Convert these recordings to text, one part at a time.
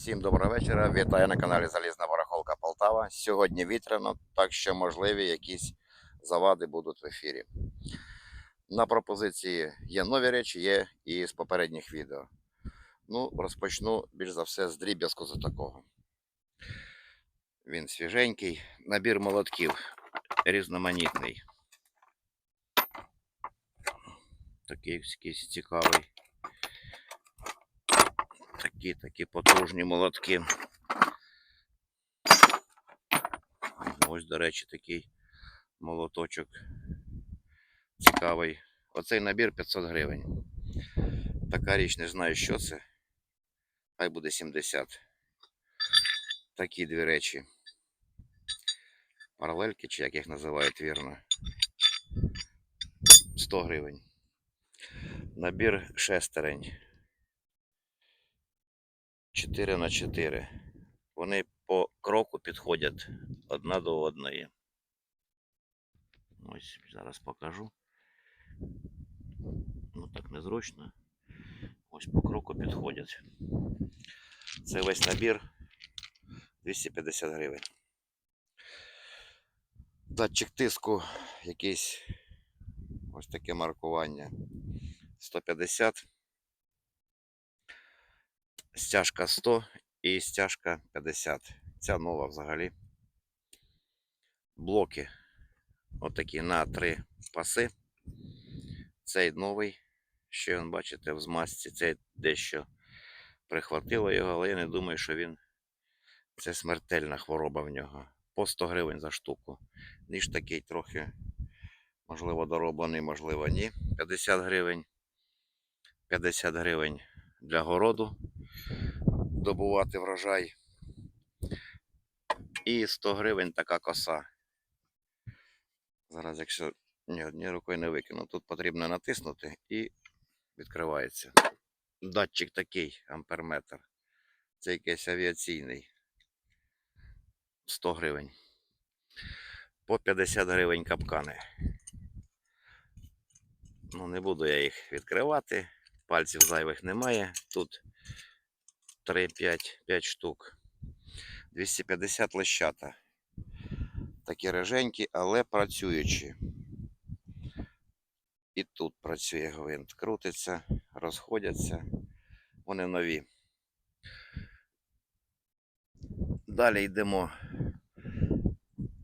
Всім доброго вечора. Вітаю на каналі Залізна Барахолка Полтава. Сьогодні вітряно, так що можливі якісь завади будуть в ефірі. На пропозиції є нові речі, є і з попередніх відео. Ну, розпочну більш за все з дріб'язку за такого. Він свіженький, набір молотків різноманітний. Такий якийсь цікавий. Такі такі потужні молотки. Ось, до речі, такий молоточок цікавий. Оцей набір 500 гривень. Така річ, не знаю, що це. Хай буде 70. Такі дві речі. Паралельки, чи як їх називають вірно. 100 гривень. Набір шестерень. 4 на 4. Вони по кроку підходять одна до одної. Ось зараз покажу. Ну так незручно. Ось по кроку підходять. Це весь набір 250 гривень. Датчик тиску якийсь ось таке маркування 150 стяжка 100 і стяжка 50. Ця нова взагалі. Блоки отакі на три паси. Цей новий, ще він, бачите, в змазці. Цей дещо прихватило його, але я не думаю, що він. Це смертельна хвороба в нього. По 100 гривень за штуку. Ніж такий трохи, можливо, дороблений, можливо, ні. 50 гривень. 50 гривень для городу добувати врожай. І 100 гривень така коса. Зараз, якщо ні однією рукою не викину, тут потрібно натиснути і відкривається. Датчик такий, амперметр. Це якийсь авіаційний. 100 гривень. По 50 гривень капкани. Ну, не буду я їх відкривати. Пальців зайвих немає. Тут 3-5 5 штук. 250 лещата. Такі реженькі, але працюючі. І тут працює гвинт. Крутиться, розходяться. Вони нові. Далі йдемо.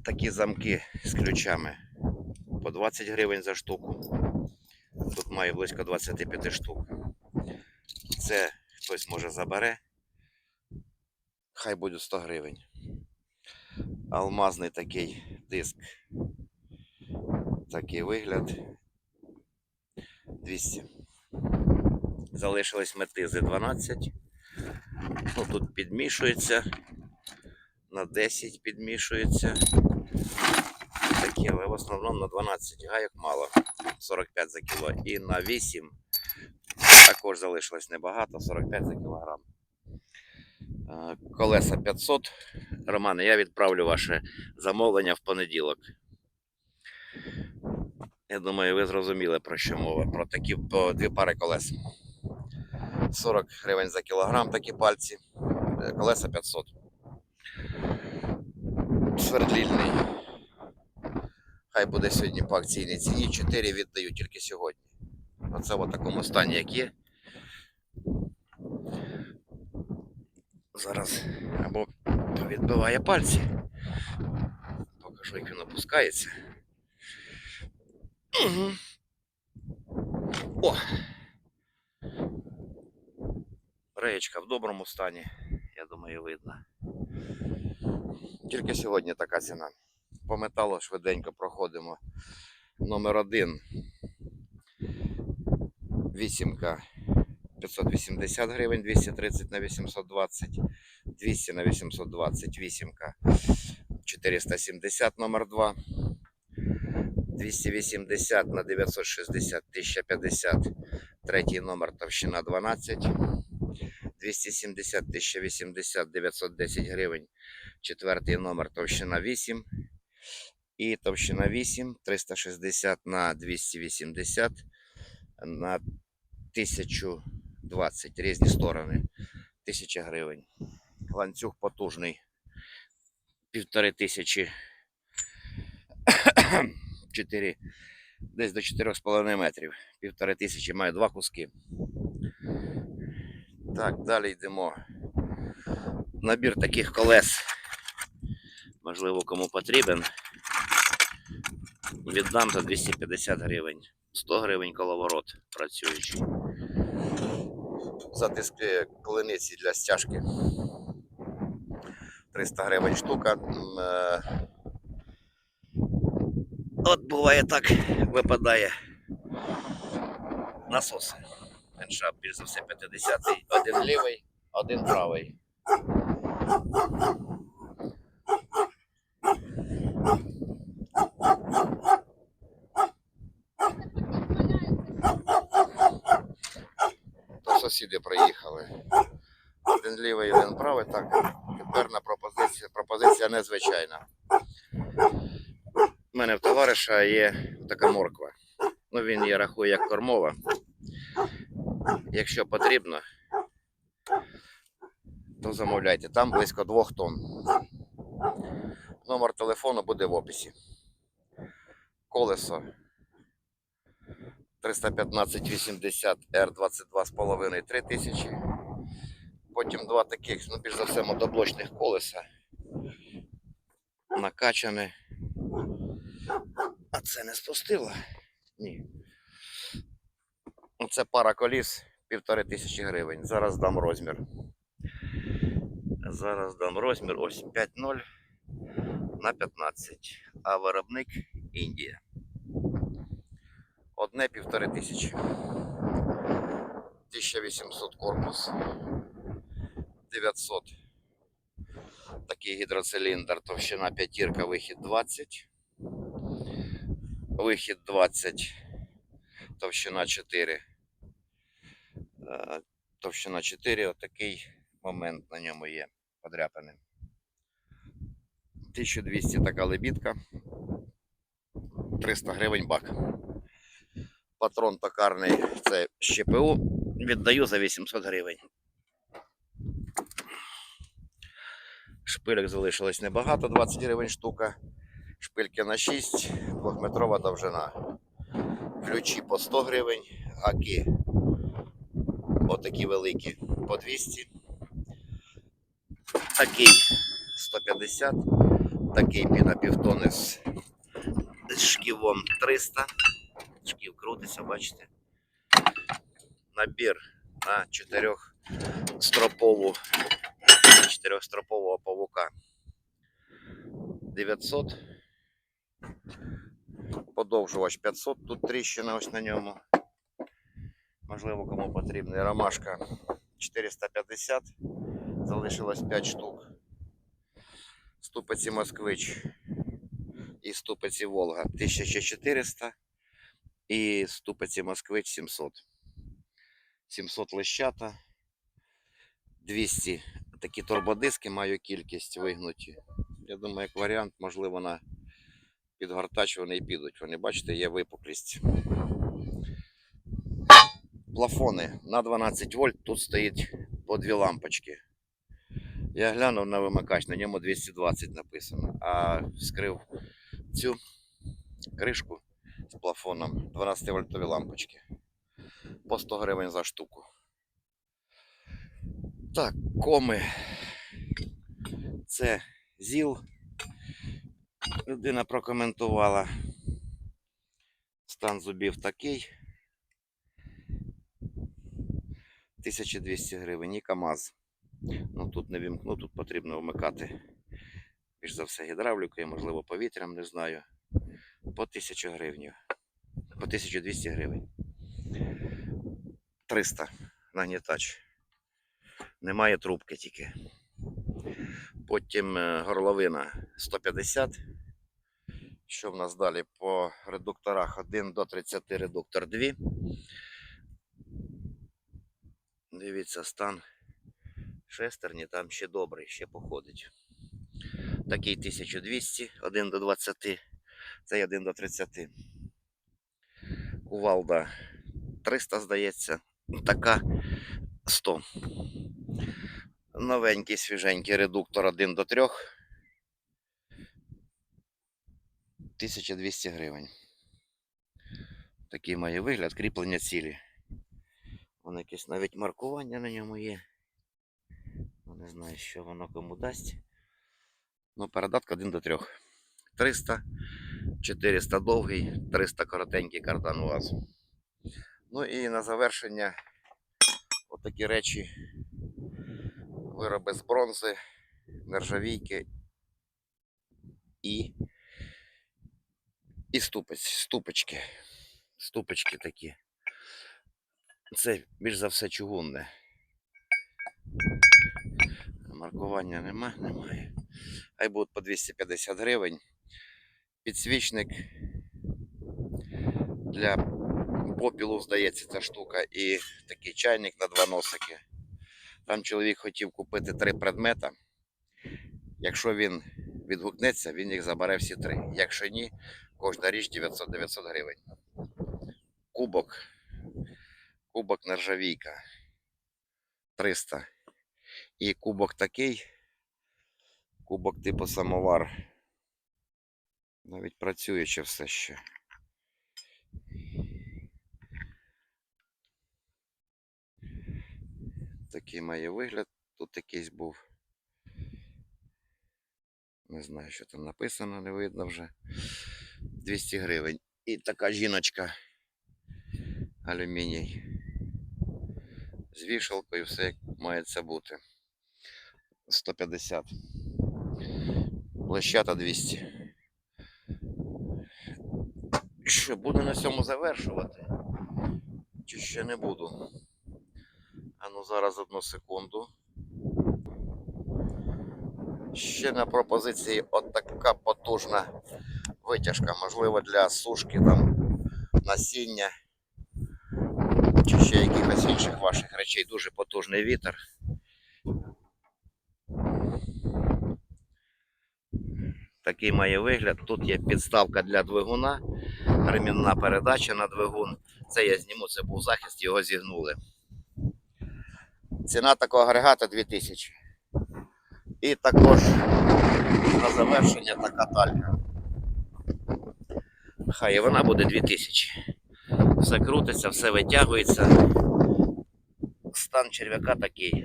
Такі замки з ключами. По 20 гривень за штуку. Тут має близько 25 штук. Це хтось може забере. Хай буде 100 гривень. Алмазний такий диск. Такий вигляд. 200. Залишились метизи 12. Ну, тут підмішується. На 10 підмішується. Такі, але в основному на 12 гайок мало. 45 за кіло. І на 8 також залишилось небагато, 45 за кілограм. Е, Колеса 500. Романе, я відправлю ваше замовлення в понеділок. Я думаю, ви зрозуміли про що мова. Про такі по дві пари колес. 40 гривень за кілограм такі пальці. Е, Колеса 500. Свердлільний. Хай буде сьогодні по акційній ціні. 4 віддаю тільки сьогодні. Оце в такому стані, як є. Зараз або відбиває пальці. Покажу, як він опускається. Угу. О! Реєчка в доброму стані, я думаю, видно. Тільки сьогодні така ціна. По металу швиденько проходимо. Номер один. Вісімка 580 гривень, 230 на 820, 200 на 820, вісімка 470 номер 2, 280 на 960, 1050, третій номер товщина 12, 270, 1080, 910 гривень, четвертий номер товщина 8, і товщина 8, 360 на 280 на 1020 різні сторони. 1000 гривень. ланцюг потужний. Півтори тисячі. Чотири. Десь до 4,5 метрів. Півтори тисячі має два куски. Так, далі йдемо. Набір таких колес. Можливо, кому потрібен. Віддам за 250 гривень. 100 гривень коловорот працюючий. Затиски колениці для стяжки. 300 гривень штука. Е, От буває так, випадає насос. Менша, більш за все, 50-й. Один лівий, один правий. Сусіди приїхали. Один лівий, один правий. Так, тепер на. Пропозиція незвичайна. У мене в товариша є така морква. Ну, він її рахує як кормова. Якщо потрібно, то замовляйте. Там близько 2 тонн. Номер телефону буде в описі. Колесо 315 80 R22 з половиною 3000. Потім два таких, ну більш за все, мотоблочних колеса. Накачане. А це не спустило? Ні. Оце пара коліс півтори тисячі гривень. Зараз дам розмір. Зараз дам розмір ось 5.0 на 15. А виробник Індія. Одне півтори тисячі. 1800 корпус. 900. Такий гідроциліндр, товщина п'ятірка, вихід 20. Вихід 20. Товщина 4. Е, Товщина 4, отакий момент на ньому є подряпаний. 1200 така лебідка. 300 гривень бак. Патрон токарний це ЩПУ. Віддаю за 800 гривень. Шпилек залишилось небагато, 20 гривень штука. Шпильки на 6, 2-метрова довжина. Ключі по 100 гривень, гаки отакі великі по 200. Такий 150, такий пі півтони з шківом 300. Крутиться, бачите. Набір на 4 стропову, 4 стропового павука 900. Подовжувач 500, тут тріщина ось на ньому. Можливо, кому потрібна. Ромашка 450. Залишилось 5 штук. Ступиці Москвич і ступиці Волга 1400 і ступиці Москвич 700. 700 лещата. 200 такі турбодиски маю кількість вигнуті. Я думаю, як варіант, можливо, на підгортач вони і підуть. Вони, бачите, є випуклість. Плафони на 12 вольт, тут стоїть по дві лампочки. Я глянув на вимикач, на ньому 220 написано, а вскрив цю кришку з плафоном 12 вольтові лампочки. По 100 гривень за штуку. Так, коми. Це ЗІЛ. Людина прокоментувала. Стан зубів такий. 1200 гривень і КАМАЗ. Ну тут не вімкну, тут потрібно вмикати. Більш за все гідравлікою, можливо, повітрям, не знаю. По 1000 гривень. По 1200 гривень. 300 нагнітач. Немає трубки тільки. Потім е, горловина 150. Що в нас далі? По редукторах 1 до 30 редуктор 2. Дивіться, стан шестерні там ще добрий, ще походить. Такий 1200, 1 до 20, цей 1 до 30. Кувалда 300, здається, така 100. Новенький свіженький редуктор 1 до 3. 1200 гривень. Такий має вигляд, кріплення цілі. Воно якесь навіть маркування на ньому є. Ну, Не знаю, що воно кому дасть. Ну, передатка 1 до 3. 300, 400 довгий, 300 коротенький кардан УАЗ. Ну і на завершення отакі речі. Вироби з бронзи, нержавійки і, і ступець, ступочки. Ступочки такі. Це більш за все чугунне. Маркування нема, немає. Хай будуть по 250 гривень. Підсвічник для попілу, здається, ця штука. І такий чайник на два носики. Там чоловік хотів купити три предмета. Якщо він відгукнеться, він їх забере всі три. Якщо ні, кожна річ 900 900 гривень. Кубок. Кубок нержавійка. 300. І кубок такий. Кубок типу самовар. Навіть працюючи все ще. Такий має вигляд. Тут якийсь був. Не знаю, що там написано, не видно вже. 200 гривень. І така жіночка. Алюміній. З вішалкою все як має це бути. 150. Лещата 200. Що, буду на цьому завершувати? Чи ще не буду? А ну зараз одну секунду. Ще на пропозиції от така потужна витяжка, можливо, для сушки там насіння чи ще якихось інших ваших речей. Дуже потужний вітер. Такий має вигляд. Тут є підставка для двигуна, ремінна передача на двигун. Це я зніму, це був захист, його зігнули. Ціна такого агрегата 2000. І також на завершення така талька. Хай вона буде 2000. Все крутиться, все витягується. Стан черв'яка такий.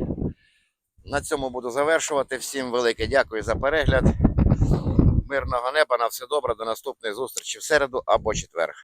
На цьому буду завершувати. Всім велике дякую за перегляд. Мирного неба, на все добре, до наступної зустрічі в середу або четвер.